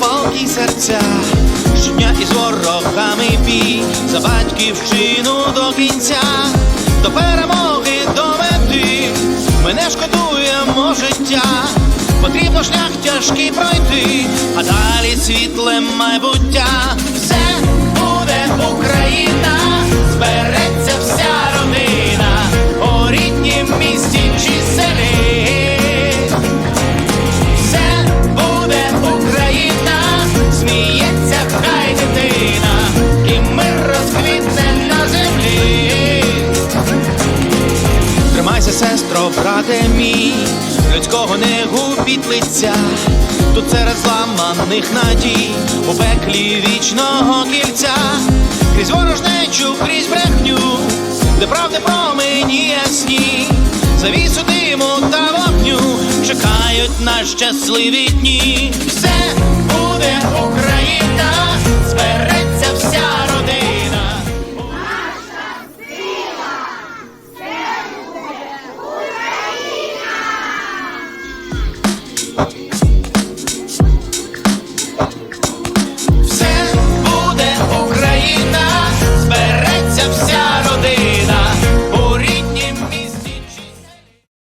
молоді серця, щодня із ворогами бій, за батьківщину до кінця, до перемоги до ми не шкодуємо життя, потрібно шлях тяжкий пройти, а далі світле майбуття. Тримайся, сестро, брате мій, людського не губіть лиця, тут серед зламаних надій, у пеклі вічного кільця, крізь ворожнечу, крізь брехню, де правди промені ясні, завісу диму та вогню, чекають на щасливі дні. Все буде